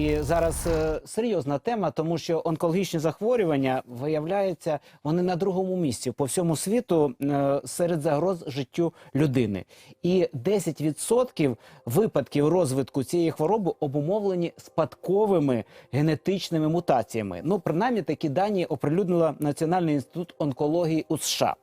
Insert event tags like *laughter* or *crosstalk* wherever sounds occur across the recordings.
І зараз е, серйозна тема, тому що онкологічні захворювання виявляються вони на другому місці по всьому світу е, серед загроз життю людини. І 10% випадків розвитку цієї хвороби обумовлені спадковими генетичними мутаціями. Ну, принаймні, такі дані оприлюднила Національний інститут онкології у США.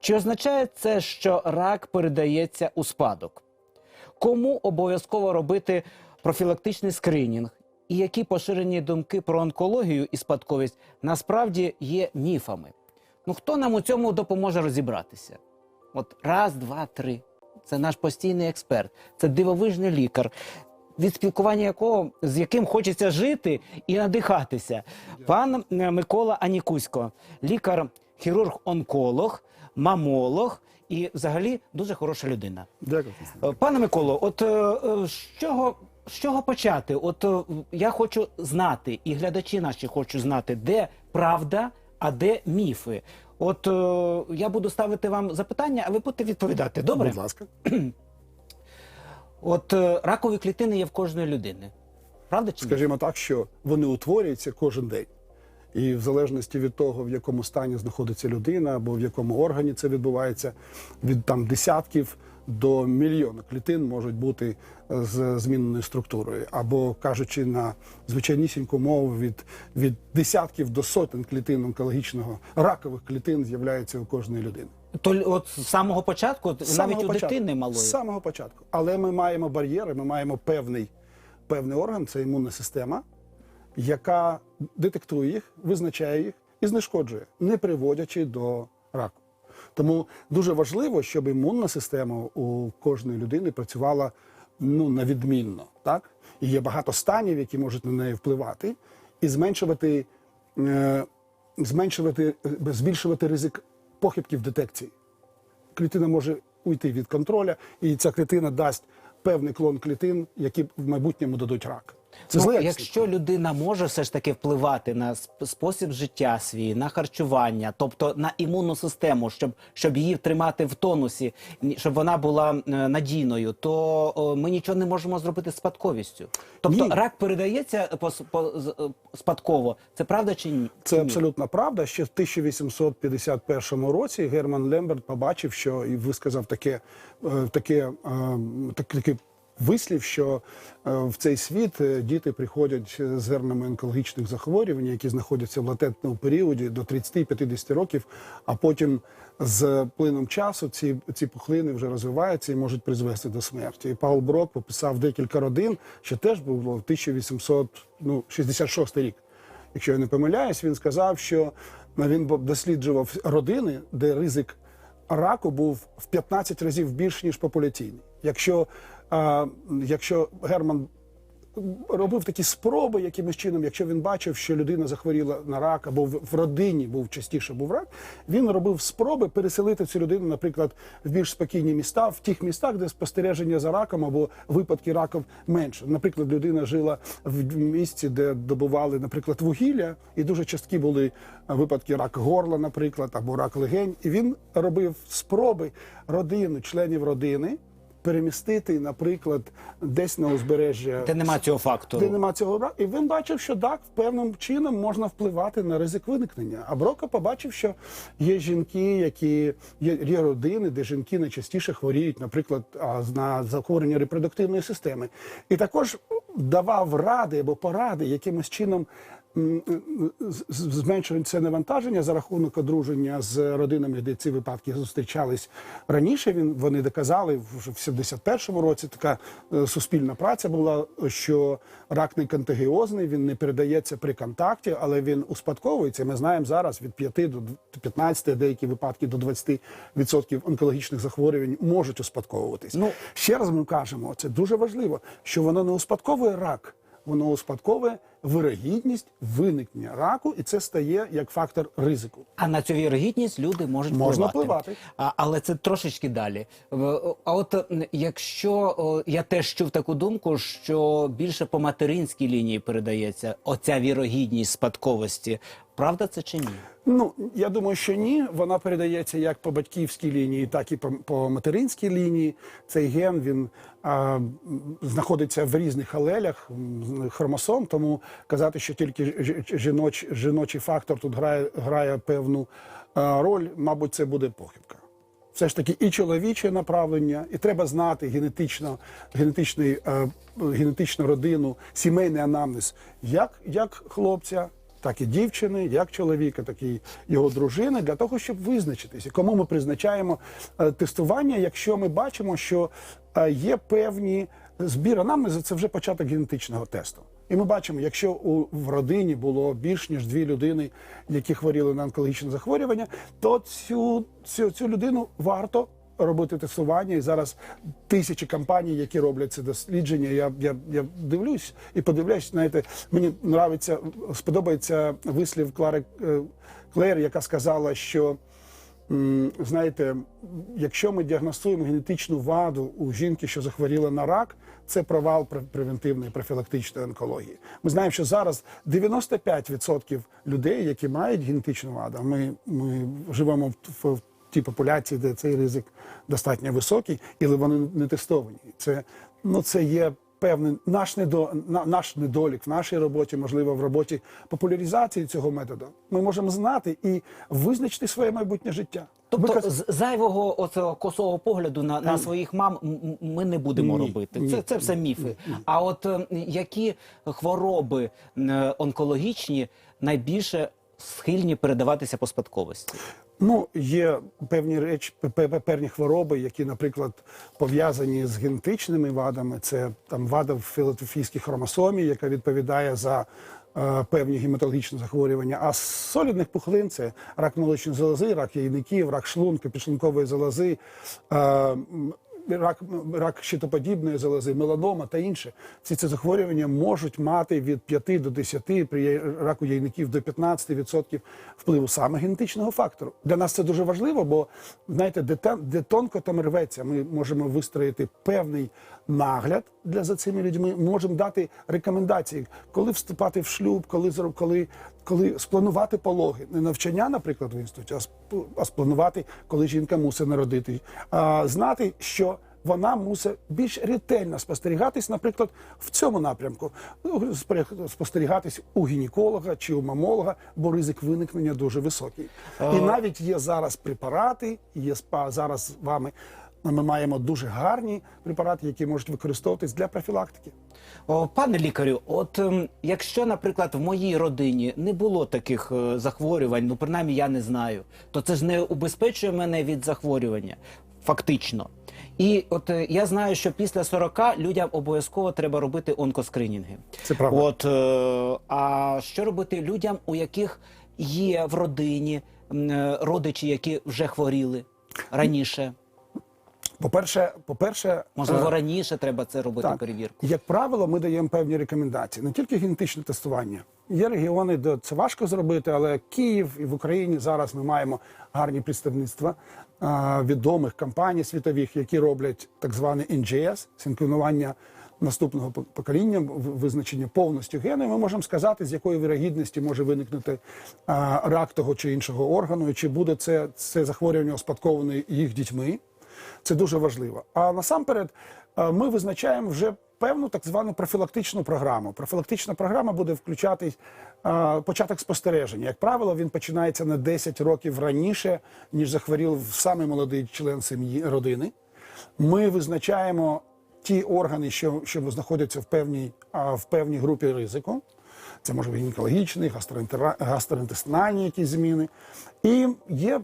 Чи означає це, що рак передається у спадок? Кому обов'язково робити профілактичний скринінг? І які поширені думки про онкологію і спадковість насправді є міфами? Ну хто нам у цьому допоможе розібратися? От раз, два, три. Це наш постійний експерт, це дивовижний лікар, від спілкування якого з яким хочеться жити і надихатися. Пан е, Микола Анікусько, лікар, хірург-онколог, мамолог і взагалі дуже хороша людина. Дякую. Пане Миколо, от е, е, з чого, з чого почати? От е, я хочу знати, і глядачі наші хочуть знати, де правда, а де міфи. От е, я буду ставити вам запитання, а ви будете відповідати. Добре? Будь ласка. *clears throat* От е, ракові клітини є в кожної людини. Правда чи ні? Скажімо так, що вони утворюються кожен день. І в залежності від того, в якому стані знаходиться людина, або в якому органі це відбувається, від там десятків до мільйона клітин можуть бути е, з зміненою структурою, або кажучи на звичайнісіньку мову, від, від десятків до сотень клітин онкологічного ракових клітин з'являється у кожної людини. То от з самого початку, навіть самого у початку. дитини малої. З самого початку. Але ми маємо бар'єри, ми маємо певний, певний орган, це імунна система, яка детектує їх, визначає їх і знешкоджує, не приводячи до раку. Тому дуже важливо, щоб імунна система у кожної людини працювала ну, відмінно. Так? І є багато станів, які можуть на неї впливати, і зменшувати, е, зменшувати, е, збільшувати ризик похибків детекції клітина може уйти від контроля, і ця клітина дасть певний клон клітин, які в майбутньому дадуть рак. Це Ну, якщо людина може все ж таки впливати на сп- спосіб життя свій, на харчування, тобто на імунну систему, щоб, щоб її тримати в тонусі, щоб вона була е, надійною, то ми нічого не можемо зробити з спадковістю. Тобто Ні. рак передається по, по, е, спадково. Це правда чи ні? Це абсолютна правда. Ще в 1851 році Герман Лемберт побачив, що і висказав таке, е, таке, е, так- такий вислів, що е, в цей світ е, діти приходять з зернами онкологічних захворювань, які знаходяться в латентному періоді до 30-50 років, а потім з плином часу ці, ці пухлини вже розвиваються і можуть призвести до смерті. І Паул Брок пописав декілька родин, що теж було в 1866 рік якщо я не помиляюсь, він сказав, що ну, він досліджував родини, де ризик раку був в 15 разів більш ніж популяційний. Якщо, а, якщо Герман робив такі спроби якимось чином, якщо він бачив, що людина захворіла на рак або в родині був частіше був рак, він робив спроби переселити цю людину, наприклад, в більш спокійні міста, в тих містах, де спостереження за раком або випадки раків менше. Наприклад, людина жила в місці, де добували, наприклад, вугілля, і дуже часткі були випадки рак горла, наприклад, або рак легень. І він робив спроби родину, членів родини. Перемістити, наприклад, десь на узбережжя Де нема цього фактору. де нема цього. І він бачив, що так, певним чином можна впливати на ризик виникнення. А Брока побачив, що є жінки, які є, є родини, де жінки найчастіше хворіють, наприклад, на захворювання репродуктивної системи. І також давав ради або поради, якимось чином. М, з- з- це навантаження за рахунок одруження з родинами, де ці випадки зустрічались раніше. Він вони доказали в 71-му році. Така е, суспільна праця була, що рак не контагіозний, він не передається при контакті, але він успадковується. Ми знаємо зараз від 5 до 15, деякі випадки до 20% онкологічних захворювань можуть успадковуватись. Ну, Ще раз ми кажемо, це дуже важливо, що воно не успадковує рак, воно успадковує вирогідність виникнення раку, і це стає як фактор ризику. А на цю вірогідність люди можуть Можна впливати. впливати. А, але це трошечки далі. А от якщо о, я теж чув таку думку, що більше по материнській лінії передається оця вірогідність спадковості, правда це чи ні? Ну я думаю, що ні. Вона передається як по батьківській лінії, так і по, по материнській лінії. Цей ген він а, знаходиться в різних алелях хромосом. Тому казати, що тільки жіноч, жіночий фактор тут грає, грає певну роль, мабуть, це буде похибка. Все ж таки і чоловіче направлення, і треба знати генетично, генетичний, е, генетичну родину, сімейний анамнез, як, як хлопця, так і дівчини, як чоловіка, так і його дружини, для того, щоб визначитися, кому ми призначаємо е, тестування, якщо ми бачимо, що е, є певні збір анамнезу, це вже початок генетичного тесту. І ми бачимо, якщо у в родині було більш ніж дві людини, які хворіли на онкологічне захворювання, то цю, цю, цю людину варто робити тестування. І зараз тисячі компаній, які роблять це дослідження. Я, я, я дивлюсь і подивляюсь, знаєте, мені нравиться, сподобається вислів Клари е, Клер, яка сказала, що. Знаєте, якщо ми діагностуємо генетичну ваду у жінки, що захворіла на рак, це провал превентивної профілактичної онкології. Ми знаємо, що зараз 95% людей, які мають генетичну ваду, ми, ми живемо в, в тій популяції, де цей ризик достатньо високий, але вони не тестовані. Це, ну, це є певний наш, недо, на- наш недолік в нашій роботі, можливо, в роботі популяризації цього методу. Ми можемо знати і визначити своє майбутнє життя. Тобто Ви з- зайвого оцього косого погляду на, на своїх мам ми не будемо Ні, робити. ні, Це, це все міфи. А от е, які хвороби е, онкологічні найбільше схильні передаватися по спадковості? Ну, є певні речі, пе- пе- певні хвороби, які, наприклад, пов'язані з генетичними вадами. Це там вада в філотофійській хромосомі, яка відповідає за е, певні гематологічні захворювання. А з солідних пухлин це рак молочної залози, рак яйників, рак шлунку, підшлункової залози. Е, Рак, рак щитоподібної залози, меланома та інше. Всі ці захворювання можуть мати від 5 до 10, при раку яйників до 15% впливу саме генетичного фактору. Для нас це дуже важливо, бо знаєте, де, де тонко там рветься, ми можемо вистроїти певний нагляд для за цими людьми, можемо дати рекомендації, коли вступати в шлюб, коли коли, коли спланувати пологи, не навчання, наприклад, в інституті, а спланувати, коли жінка мусить народити, а знати, що вона мусить більш ретельно спостерігатись, наприклад, в цьому напрямку. Ну, спостерігатись у гінеколога чи у мамолога, бо ризик виникнення дуже високий. І навіть є зараз препарати, є зараз з вами. Ми маємо дуже гарні препарати, які можуть використовуватись для профілактики. О, пане лікарю, от ем, якщо, наприклад, в моїй родині не було таких е, захворювань, ну принаймні я не знаю, то це ж не убезпечує мене від захворювання, фактично. І от е, я знаю, що після 40 людям обов'язково треба робити онкоскринінги. Це правда. От е, а що робити людям, у яких є в родині родичі, які вже хворіли раніше? По-перше, по-перше, Можливо, е, раніше треба це робити Так. перевірку. Як правило, ми даємо певні рекомендації, не тільки генетичне тестування. Є регіони, де це важко зробити, але Київ і в Україні зараз ми маємо гарні представництва відомих компаній світових, які роблять так зване NGS, синкронування наступного покоління, визначення повністю гену. І Ми можемо сказати, з якої вирогідності може виникнути рак того чи іншого органу, і чи буде це, це захворювання успадковане їх дітьми. Це дуже важливо. А насамперед е, ми визначаємо вже певну так звану профілактичну програму. Профілактична програма буде включати е, початок спостереження. Як правило, він починається на 10 років раніше, ніж захворів самий молодий член сім'ї родини. Ми визначаємо ті органи, що, що знаходяться в певній, в певній групі ризику. Це може бути гінекологічний, гастроінтестинальні якісь зміни. І є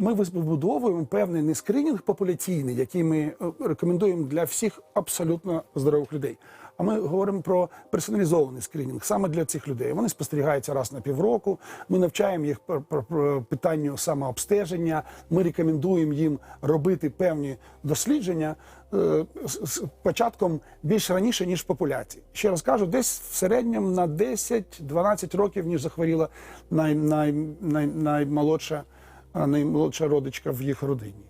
ми вибудовуємо певний не скринінг популяційний, який ми е, рекомендуємо для всіх абсолютно здорових людей, А ми говоримо про персоналізований скринінг саме для цих людей. Вони спостерігаються раз на півроку. Ми навчаємо їх про, питанню самообстеження. Ми рекомендуємо їм робити певні дослідження е, з, початком більш раніше ніж популяції. Ще раз кажу, десь в середньому на 10-12 років ніж захворіла най, най, най, наймолодша, а, наймолодша родичка в їх родині.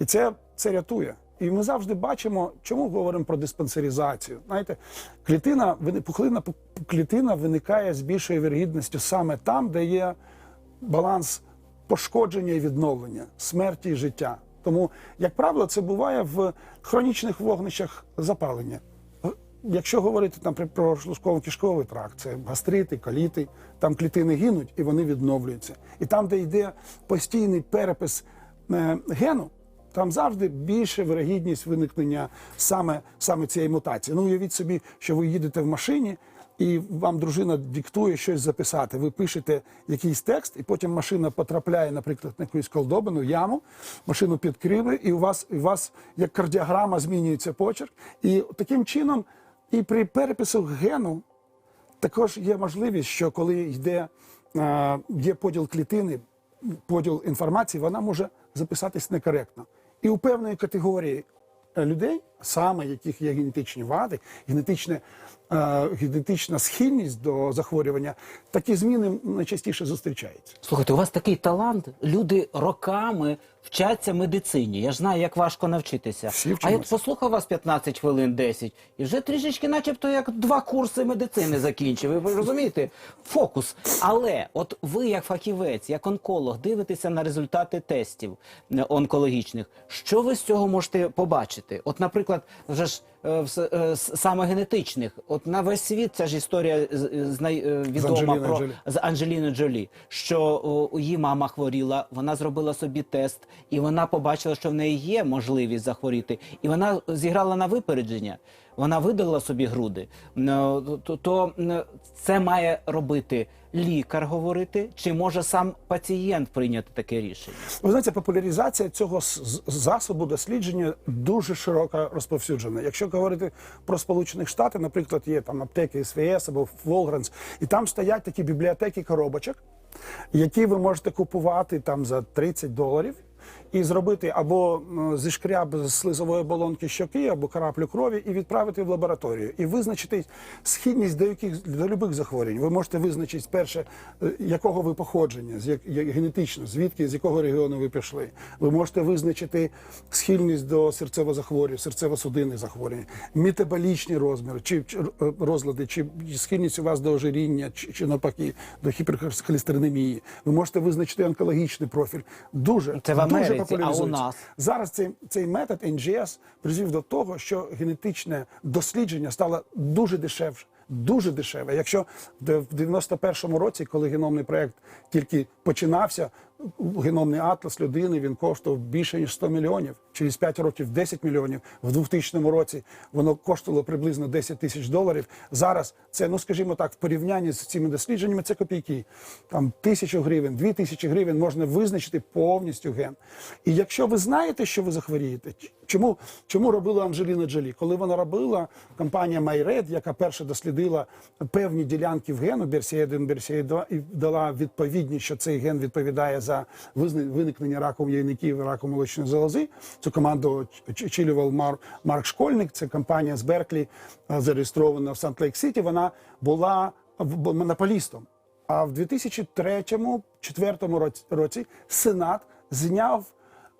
І це, це рятує. І ми завжди бачимо, чому говоримо про диспансеризацію. Знаєте, клітина, пухлина клітина виникає з більшою вірогідністю саме там, де є баланс пошкодження і відновлення, смерті і життя. Тому, як правило, це буває в хронічних вогнищах запалення. Якщо говорити там про шлунково-кишковий тракт, це гастрити, коліти, там клітини гинуть і вони відновлюються. І там, де йде постійний перепис е, гену, там завжди більше вирогідність виникнення саме, саме цієї мутації. Ну, уявіть собі, що ви їдете в машині, і вам дружина диктує щось записати. Ви пишете якийсь текст, і потім машина потрапляє, наприклад, на якусь колдобину, яму, машину підкрили, і у вас, у вас як кардіограма змінюється почерк. І таким чином, і при перепису гену також є можливість, що коли йде е, є поділ клітини, поділ інформації, вона може записатись некоректно. І у певної категорії е, людей, саме яких є генетичні вади, генетичне, е, генетична схильність до захворювання, такі зміни найчастіше зустрічаються. Слухайте, у вас такий талант. Люди роками вчаться медицині. Я ж знаю, як важко навчитися. Всі а я вчимося. послухав вас 15 хвилин, 10, і вже трішечки, начебто, як два курси медицини закінчив. Ви розумієте? Фокус. Але от ви, як фахівець, як онколог, дивитеся на результати тестів е, онкологічних. Що ви з цього можете побачити? От, наприклад, вже ж е, е, саме генетичних, от на весь світ ця ж історія з- з най- е, відома Анджеліною про Джолі. з Анджеліни Джолі, що її мама хворіла, вона зробила собі тест, і вона побачила, що в неї є можливість захворіти, і вона зіграла на випередження. Вона видалила собі груди. Ну, То, це має робити лікар говорити, чи може сам пацієнт прийняти таке рішення? Ви знаєте, популяризація цього засобу дослідження дуже широко розповсюджена. Якщо говорити про Сполучених Штатів, наприклад, є там аптеки СВС або Волгранс, і там стоять такі бібліотеки коробочок, які ви можете купувати там за 30 доларів. І зробити або зішкряб з слизової оболонки щоки, або краплю крові, і відправити в лабораторію, і визначити схильність до яких до любих захворювань. Ви можете визначити перше, е, якого ви походження, з як, генетично, звідки з якого регіону ви пішли. Ви можете визначити схильність до серцево-захворювань, серцево-судинних захворювань, метаболічні розміри, чи, чи е, розлади, чи схильність у вас до ожиріння, чи, чи навпаки до гіперхолестеринемії. Ви можете визначити онкологічний профіль. Дуже Це в дуже Америці, а у нас? Зараз цей, цей метод NGS призвів до того, що генетичне дослідження стало дуже дешевше. Дуже дешеве. Якщо в 91-му році, коли геномний проект тільки починався, геномний атлас людини він коштував більше ніж 100 мільйонів. Через 5 років 10 мільйонів. В 2000 році воно коштувало приблизно 10 тисяч доларів. Зараз це, ну скажімо так, в порівнянні з цими дослідженнями, це копійки. Там тисячу гривень, дві тисячі гривень можна визначити повністю ген. І якщо ви знаєте, що ви захворієте, чому, чому робила Анджеліна Джолі? Коли вона робила, компанія MyRed, яка перша дослідила певні ділянки в гену BRCA1, BRCA2, і дала відповідність, що цей ген відповідає за визна- виникнення раку яйників і раку молочної залози. Цю команду очолював Мар, Марк Школьник, це компанія з Берклі, е, зареєстрована в Сант-Лейк-Сіті. Вона була монополістом. А в 2003-2004 році, році Сенат зняв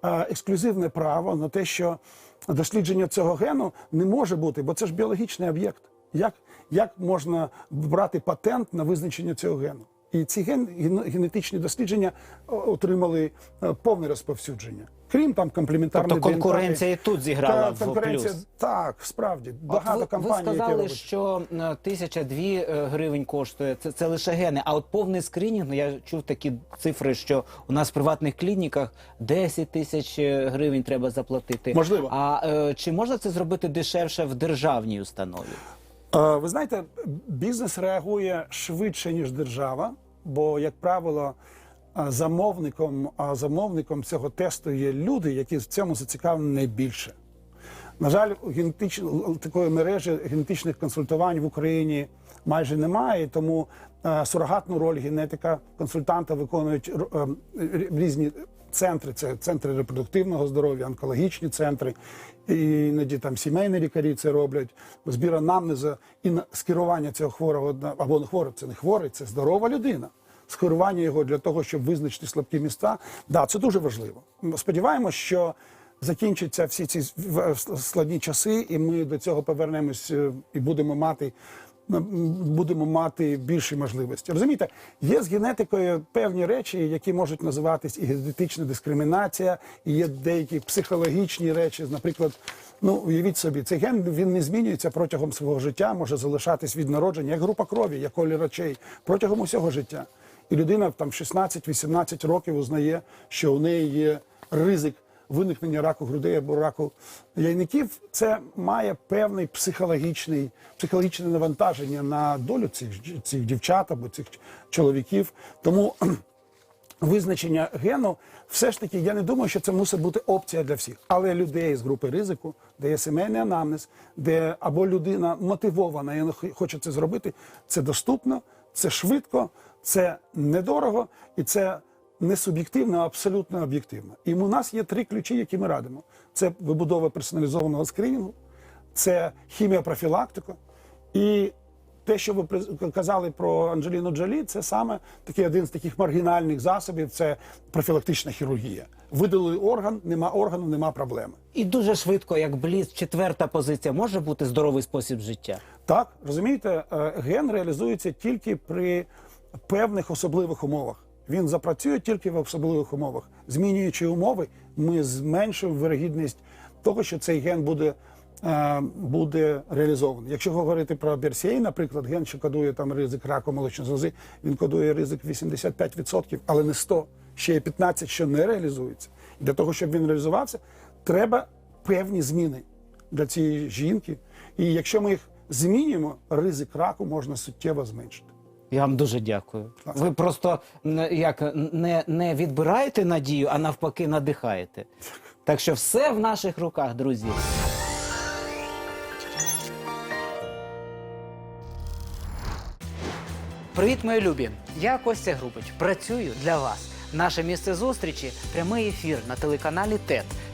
е, ексклюзивне право на те, що дослідження цього гену не може бути, бо це ж біологічний об'єкт. Як, як можна брати патент на визначення цього гену? І ці ген, ген- генетичні дослідження отримали е, повне розповсюдження. Крім там комплементарної Тобто ДНК. конкуренція і тут зіграла Та, в плюс. Так, справді багато От ви, компаній, ви сказали, роблять. що е, тисяча дві е, гривень коштує. Це, це лише гени. А от повний скринінг, ну, я чув такі цифри, що у нас в приватних клініках 10 тисяч е, гривень треба заплатити. Можливо. А е, чи можна це зробити дешевше в державній установі? Е, Ви знаєте, бізнес реагує швидше, ніж держава, бо, як правило, е, замовником, замовником цього тесту є люди, які в цьому зацікавлені найбільше. На жаль, генетич... такої мережі генетичних консультувань в Україні майже немає, тому е, сурогатну роль генетика консультанта виконують е, різні центри. Це центри репродуктивного здоров'я, онкологічні центри, іноді там сімейні лікарі це роблять. Збір анамнезу і скерування цього хворого або не хворого, це не хворий, це здорова людина. Скерування його для того, щоб визначити слабкі міста. Да, це дуже важливо. Сподіваємось, що закінчаться всі ці складні часи, і ми до цього повернемось е, і будемо мати. Будемо мати більші можливості. Розумієте, є з генетикою певні речі, які можуть називатись і генетична дискримінація, і є деякі психологічні речі. Наприклад, ну уявіть собі, цей ген він не змінюється протягом свого життя, може залишатись від народження, як група крові, як колір очей протягом усього життя. І людина там 16-18 років узнає, що у неї є ризик виникнення раку грудей або раку яйників. Це має певний психологічний, психологічне навантаження на долю цих, цих дівчат або цих чоловіків. Тому *clears throat* визначення гену, все ж таки, я не думаю, що це мусить бути опція для всіх. Але людей з групи ризику, де є сімейний анамнез, де або людина мотивована і хо- хоче це зробити, це доступно, це швидко, це недорого і це не суб'єктивно, а абсолютно об'єктивно. І у нас є три ключі, які ми радимо: це вибудова персоналізованого скринінгу, це хіміопрофілактика і те, що ви казали про Анджеліну Джолі, це саме такий один з таких маргінальних засобів це профілактична хірургія. Видалили орган, нема органу, нема проблеми. І дуже швидко, як бліз, четверта позиція може бути здоровий спосіб життя. Так, розумієте, е, ген реалізується тільки при певних особливих умовах. Він запрацює тільки в особливих умовах. Змінюючи умови, ми зменшуємо вирогідність того, що цей ген буде, е, буде реалізований. Якщо говорити про BRCA, наприклад, ген, що кодує там ризик раку молочної залози, він кодує ризик 85%, але не 100%. Ще є 15%, що не реалізується. Для того, щоб він реалізувався, треба певні зміни для цієї жінки. І якщо ми їх змінюємо, ризик раку можна суттєво зменшити. Я вам дуже дякую. Ви просто як не, не відбираєте надію, а навпаки надихаєте. Так що все в наших руках, друзі. Привіт, мої любі! Я Костя Грубич. Працюю для вас. Наше місце зустрічі прямий ефір на телеканалі ТЕТ